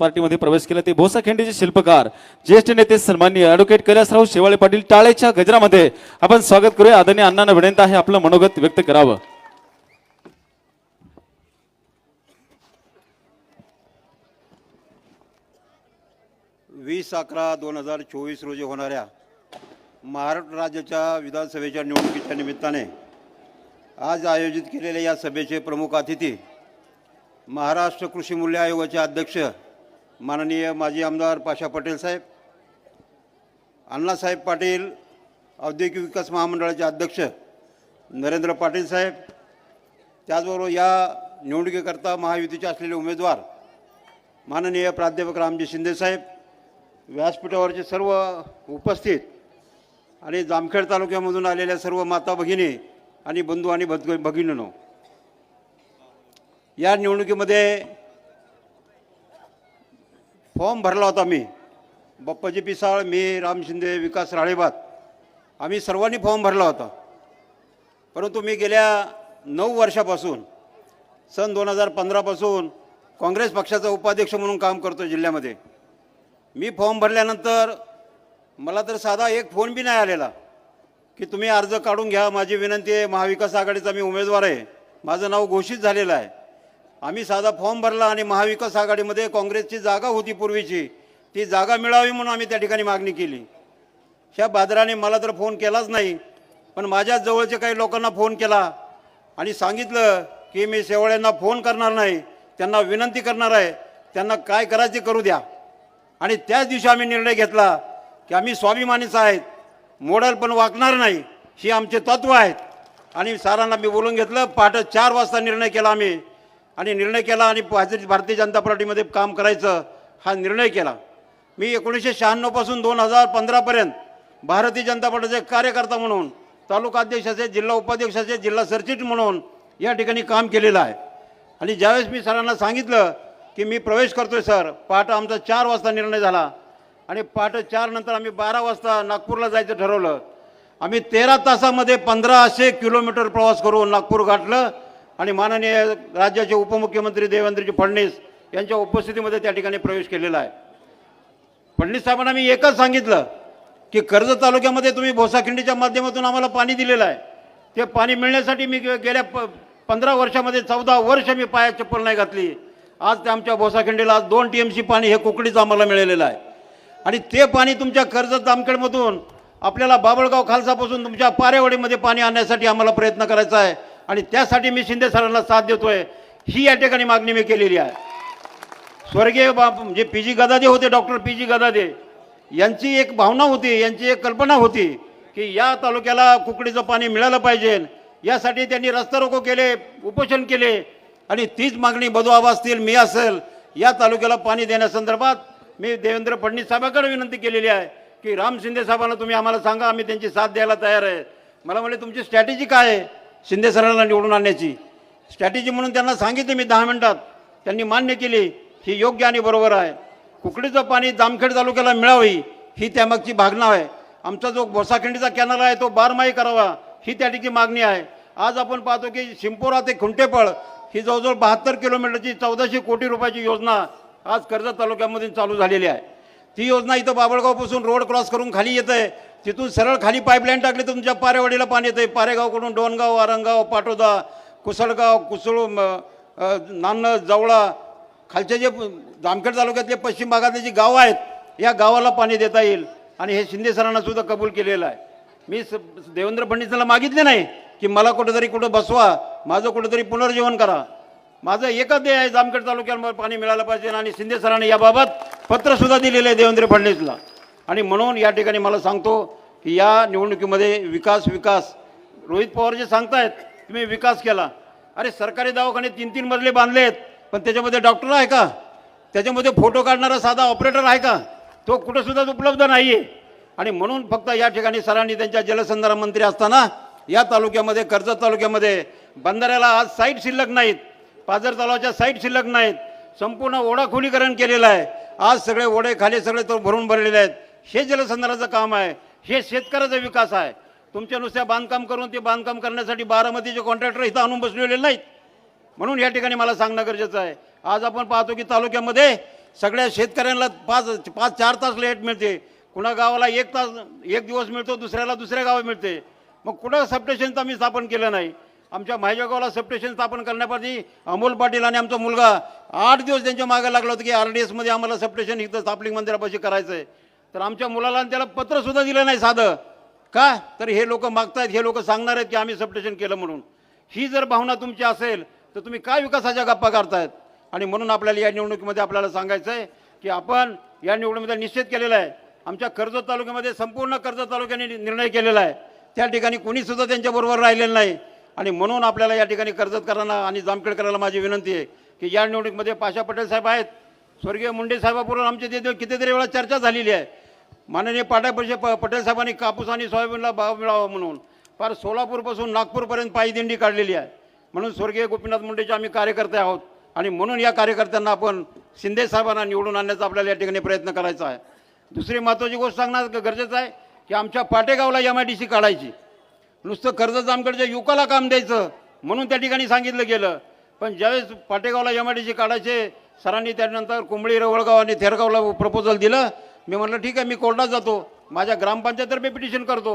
पार्टीमध्ये प्रवेश केला. ते भोसा खिंडीचे शिल्पकार ज्येष्ठ नेते सन्माननीय ॲडव्होकेट कैलासराव शेवाळे पाटील टाळेच्या गजरामध्ये. आपण स्वागत करूया. आदरणीय अण्णांना विनंती आहे आपलं मनोगत व्यक्त करावं. वीस अकरा दोन हजार चोवीस रोजी होणाऱ्या महाराष्ट्र राज्याच्या विधानसभेच्या निवडणुकीच्या निमित्ताने आज आयोजित केलेल्या या सभेचे प्रमुख अतिथी महाराष्ट्र कृषी मूल्य आयोगाचे अध्यक्ष माननीय माजी आमदार पाशा पटेल साहेब अण्णासाहेब पाटील औद्योगिक विकास महामंडळाचे अध्यक्ष नरेंद्र पाटील साहेब त्याचबरोबर या निवडणुकीकरता महायुतीचे असलेले उमेदवार माननीय प्राध्यापक रामजी शिंदेसाहेब व्यासपीठावरचे सर्व उपस्थित आणि जामखेड तालुक्यामधून आलेल्या सर्व माता भगिनी आणि बंधू आणि भग भगिनीनो या निवडणुकीमध्ये फॉर्म भरला होता मी. बप्पाजी पिसाळ मी राम शिंदे विकास राळेबात. आम्ही सर्वांनी फॉर्म भरला होता. परंतु मी गेल्या नऊ वर्षापासून सन दोन हजार पंधरापासून काँग्रेस पक्षाचा उपाध्यक्ष म्हणून काम करतो जिल्ह्यामध्ये. मी फॉर्म भरल्यानंतर मला तर साधा एक फोन बी नाही आलेला की तुम्ही अर्ज काढून घ्या. माझी विनंती आहे महाविकास आघाडीचा मी उमेदवार आहे. माझं नाव घोषित झालेलं आहे. आम्ही साधा फॉर्म भरला आणि महाविकास आघाडीमध्ये काँग्रेसची जागा होती पूर्वीची ती जागा मिळावी म्हणून आम्ही त्या ठिकाणी मागणी केली. ह्या बादराने मला तर फोन केलाच नाही पण माझ्या जवळच्या काही लोकांना फोन केला आणि सांगितलं की मी शेवळ्यांना फोन करणार नाही त्यांना विनंती करणार आहे त्यांना काय करायचे करू द्या. आणि त्याच दिवशी आम्ही निर्णय घेतला की आम्ही स्वाभिमानीच आहेत मोडल पण वाकणार नाही ही आमचे तत्व आहेत. आणि सारांना मी बोलून घेतलं पहाटे चार वाजता निर्णय केला आम्ही. आणि निर्णय केला आणि भाजप- भारतीय जनता पार्टीमध्ये काम करायचं हा निर्णय केला. मी एकोणीसशे शहाण्णवपासून दोन हजार पंधरापर्यंत भारतीय जनता पार्टीचे कार्यकर्ता म्हणून तालुका अध्यक्षाचे जिल्हा उपाध्यक्षाचे जिल्हा सरचिट म्हणून या ठिकाणी काम केलेलं आहे. आणि ज्यावेळेस मी सरांना सांगितलं की मी प्रवेश करतोय सर पहाटे आमचा चार वाजता निर्णय झाला. आणि पहाटे चार नंतर आम्ही बारा वाजता नागपूरला जायचं ठरवलं. आम्ही तेरा तासामध्ये पंधराशे किलोमीटर प्रवास करून नागपूर गाठलं. आणि माननीय राज्याचे उपमुख्यमंत्री देवेंद्रजी फडणवीस यांच्या उपस्थितीमध्ये त्या ठिकाणी प्रवेश केलेला आहे. फडणवीस साहेबांना मी एकच सांगितलं की कर्जत तालुक्यामध्ये तुम्ही भोसाखिंडीच्या माध्यमातून आम्हाला पाणी दिलेलं आहे. ते पाणी मिळण्यासाठी मी गे- गेल्या प पंधरा वर्षामध्ये चौदा वर्ष मी पायात चप्पल नाही घातली. आज त्या आमच्या भोसाखिंडीला आज दोन टी एम सी पाणी हे कुकडीचं आम्हाला मिळालेलं आहे. आणि ते पाणी तुमच्या कर्जत जामखेडमधून आपल्याला बाबळगाव खालसापासून तुमच्या पारेवाडीमध्ये पाणी आणण्यासाठी आम्हाला प्रयत्न करायचा आहे. आणि त्यासाठी मी शिंदे सरांना साथ देतोय. ही या ठिकाणी मागणी मी केलेली आहे. स्वर्गीय बाप जे म्हणजे पी जी गदादे होते डॉक्टर पी जी गदादे यांची एक भावना होती यांची एक कल्पना होती की या तालुक्याला कुकडीचं पाणी मिळालं पाहिजे. यासाठी त्यांनी रस्ता रोको केले उपोषण केले. आणि तीच मागणी बधू असतील मी असेल या तालुक्याला पाणी देण्यासंदर्भात मी देवेंद्र फडणवीस साहेबांकडे विनंती केलेली आहे की राम शिंदे साहेबांना तुम्ही आम्हाला सांगा आम्ही त्यांची साथ द्यायला तयार आहे. मला म्हणजे तुमची स्ट्रॅटेजी काय आहे? शिंदे सरांना निवडून आणण्याची स्ट्रॅटेजी म्हणून त्यांना सांगितले मी दहा मिनिटात. त्यांनी मान्य केली ही योग्य आणि बरोबर आहे. कुकडीचं पाणी जामखेड तालुक्याला मिळावी ही त्यामागची भागणा आहे. आमचा जो भोसाखिंडीचा कॅनल आहे तो बारमाही करावा ही त्या ठिकाणी मागणी आहे. आज आपण पाहतो की शिंपोरा ते खुंटेपळ ही जवळजवळ बहात्तर किलोमीटरची चौदाशे कोटी रुपयाची योजना आज कर्जत तालुक्यामधून चालू झालेली आहे. ती योजना इथं बाबळगावपासून रोड क्रॉस करून खाली येत आहे तिथून सरळ खाली पाईपलाईन टाकली तर तुमच्या पारेवाडीला पाणी येतं आहे पारेगावकडून डोनगाव वारंगाव पाटोदा कुसळगाव कुसळ नान्न जवळा खालच्या जे जामखेड तालुक्यातले पश्चिम भागातले जी गावं आहेत या गावाला पाणी देता येईल. आणि हे शिंदे सरांना सुद्धा कबूल केलेलं आहे. मी स- देवेंद्र फडणवीसांना मागितले नाही की मला कुठंतरी कुठं बसवा माझं कुठंतरी पुनर्जीवन करा. माझं एकच ध्येय आहे जामखेड तालुक्यामध्ये पाणी मिळालं पाहिजे आणि शिंदे सरांनी याबाबत पत्रसुद्धा दिलेलं आहे देवेंद्र फडणवीसला. आणि म्हणून या ठिकाणी मला सांगतो की या निवडणुकीमध्ये विकास विकास. रोहित पवार जे सांगतायत तुम्ही विकास केला. अरे सरकारी दवाखाने तीन तीन मजले बांधले आहेत पण त्याच्यामध्ये डॉक्टर आहे का? त्याच्यामध्ये फोटो काढणारा साधा ऑपरेटर आहे का? तो कुठंसुद्धा उपलब्ध नाही आहे आणि म्हणून फक्त या ठिकाणी सरांनी त्यांच्या जलसंधारण मंत्री असताना या तालुक्यामध्ये कर्जत तालुक्यामध्ये बंधाऱ्याला आज साईट शिल्लक नाहीत पाझर तलावाच्या साईट शिल्लक नाहीत संपूर्ण ओढा खोलीकरण केलेलं आहे. आज सगळे ओढे खाली सगळे तो भरून भरलेले आहेत. हे जलसंधारणाचं काम आहे. हे शेतकऱ्याचा विकास आहे. तुमच्या नुसत्या बांधकाम करून ते बांधकाम करण्यासाठी बारामतीचे कॉन्ट्रॅक्टर इथं आणून बसलेले नाहीत. म्हणून या ठिकाणी मला सांगणं गरजेचं आहे. आज आपण पाहतो की तालुक्यामध्ये सगळ्या शेतकऱ्यांना पाच पाच चार तास लेट मिळते. कुणा गावाला एक तास एक दिवस मिळतो दुसऱ्याला दुसऱ्या गावात मिळते. मग कुठं सबस्टेशनचं आम्ही स्थापन केलं नाही. आमच्या माझ्या सबस्टेशन स्थापन करण्यापूर्वी अमोल पाटील आणि आमचा मुलगा आठ दिवस त्यांच्या मागे लागला होता की आर डी एसमध्ये आम्हाला सबस्टेशन इथं स्थापलिंग मंदिरापाशी करायचं आहे तर आमच्या मुलाला आणि त्याला पत्रसुद्धा दिलं नाही साधं. का? तर हे लोक मागतायत हे लोक सांगणार आहेत की आम्ही सबस्टेशन केलं म्हणून. ही जर भावना तुमची असेल तर तुम्ही काय विकासाच्या गप्पा करतायत? आणि म्हणून आपल्याला या निवडणुकीमध्ये आपल्याला सांगायचं आहे की आपण या निवडणुकीमध्ये निश्चित केलेला आहे. आमच्या कर्जत तालुक्यामध्ये संपूर्ण कर्जत तालुक्याने निर्णय केलेला आहे. त्या ठिकाणी कोणीसुद्धा त्यांच्याबरोबर राहिलेलं नाही. आणि म्हणून आपल्याला या ठिकाणी कर्जतकरांना आणि जामखेडकरांना माझी विनंती आहे की या निवडणुकीमध्ये पाशा पटेल साहेब आहेत. स्वर्गीय मुंडे साहेबाबरोबर आमची तिथे कितीतरी वेळा चर्चा झालेली आहे. माननीय पाटापरिषे प पटेल साहेबांनी कापूस आणि सोयाबीनला भाव मिळावा म्हणून. फार सोलापूरपासून नागपूरपर्यंत पायदिंडी काढलेली आहे. म्हणून स्वर्गीय गोपीनाथ मुंडेचे आम्ही कार्यकर्ते आहोत. आणि म्हणून या कार्यकर्त्यांना आपण शिंदे साहेबांना निवडून आणण्याचा आपल्याला या ठिकाणी प्रयत्न करायचा आहे. दुसरी महत्त्वाची गोष्ट सांगणं गरजेचं आहे की आमच्या पाटेगावला एम आय डी सी काढायची. नुसतं कर्ज आमकडच्या युवकाला काम द्यायचं म्हणून त्या ठिकाणी सांगितलं गेलं. पण ज्यावेळेस पाटेगावला एम आय डी सी काढायचे सरांनी त्यानंतर कुंबळी रवळगाव आणि थेरगावला प्रपोजल दिलं मी म्हटलं ठीक आहे मी कोर्टात जातो. माझ्या ग्रामपंचायततर्फे पिटिशन करतो.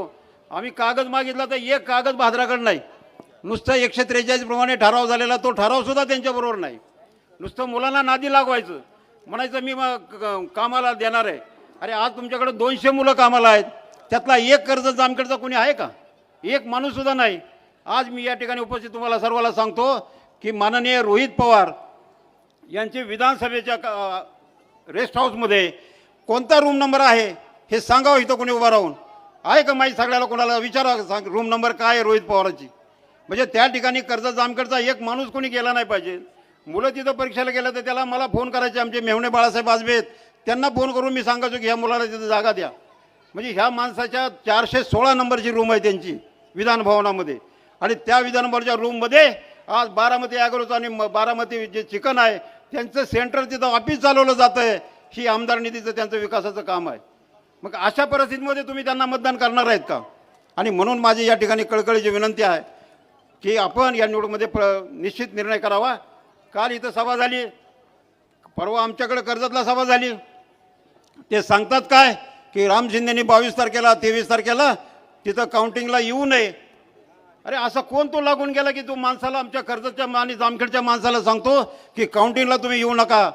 आम्ही कागद मागितला तर एक कागद भाद्राकडे नाही. नुसतं एकशे त्रेचाळीस प्रमाणे ठराव झालेला तो ठरावसुद्धा त्यांच्याबरोबर नाही. नुसतं मुलांना नादी लागवायचं. म्हणायचं मी मग कामाला देणार आहे. अरे आज तुमच्याकडे दोनशे मुलं कामाला आहेत. त्यातला एक कर्ज जामखेडचा कोणी आहे का? एक माणूससुद्धा नाही. आज मी या ठिकाणी उपस्थित तुम्हाला सर्वाला सांगतो की माननीय रोहित पवार यांचे विधानसभेच्या रेस्ट हाऊसमध्ये कोणता रूम नंबर आहे हे सांगावं इथं कोणी उभा राहून. आहे का माहीत सगळ्याला कोणाला विचारा सांग रूम नंबर काय आहे रोहित पवारांची. म्हणजे त्या ठिकाणी कर्ज जामकडचा एक माणूस कोणी गेला नाही पाहिजे. मुलं तिथं परीक्षेला गेलं तर त्याला मला फोन करायचे आमचे मेहणे बाळासाहेब आजबेत आहेत. त्यांना फोन करून मी सांगायचो की ह्या मुलाला तिथं जागा द्या. म्हणजे ह्या माणसाच्या चारशे सोळा नंबरची रूम आहे त्यांची. विधान भवनामध्ये आणि त्या विधानभवनाच्या रूममध्ये आज बारामती ॲग्रोचं आणि म- बारामती जे चिकन आहे त्यांचं सेंटर तिथं ऑफिस चालवलं जातं आहे ही आमदार निधीचं त्यांचं विकासाचं काम आहे. मग अशा परिस्थितीमध्ये तुम्ही त्यांना मतदान करणार आहेत का? आणि म्हणून माझी या ठिकाणी कळकळीची विनंती आहे की आपण या निवडमध्ये प्र निश्चित निर्णय करावा. काल इथं सभा झाली. परवा आमच्याकडे कर्जतला सभा झाली. ते सांगतात काय? की राम शिंदेनी बावीस तारखेला तेवीस तारखेला तिथं काउंटिंगला येऊ नये. अरे असा कोण तो लागून गेला की तो माणसाला आमच्या कर्जतच्या आणि जामखेडच्या माणसाला सांगतो की काउंटिंगला तुम्ही येऊ नका.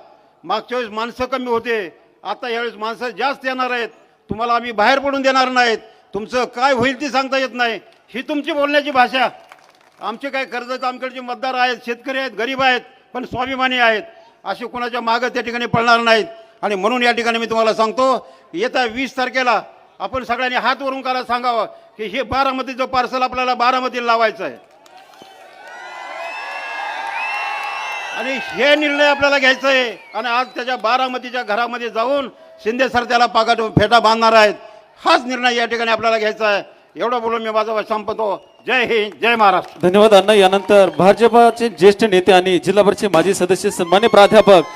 मागच्या वेळेस माणसं कमी होते. आता यावेळेस माणसं जास्त येणार आहेत. तुम्हाला आम्ही बाहेर पडून देणार नाहीत. तुमचं काय होईल ती सांगता येत नाही. ही तुमची बोलण्याची भाषा. आमचे काय कर्जत आमकडचे मतदार आहेत शेतकरी आहेत गरीब आहेत पण स्वाभिमानी आहेत. असे कोणाच्या मागं त्या ठिकाणी पडणार नाहीत. आणि म्हणून या ठिकाणी मी तुम्हाला सांगतो येत्या वीस तारखेला आपण सगळ्यांनी हात वरून करायला सांगावं की हे बारामतीचं पार्सल आपल्याला बारामतीला लावायचं आहे. आणि हे निर्णय आपल्याला घ्यायचा आहे. आणि आज त्याच्या बारामतीच्या घरामध्ये जाऊन शिंदे सर त्याला पागाट फेटा बांधणार आहेत. हाच निर्णय या ठिकाणी आपल्याला घ्यायचा आहे. एवढं बोलून मी माझा संपतो. जय हिंद जय महाराष्ट्र. धन्यवाद अण्णा. यानंतर भाजपाचे ज्येष्ठ नेते आणि जिल्हा परिषद माजी सदस्य सन्मान्य प्राध्यापक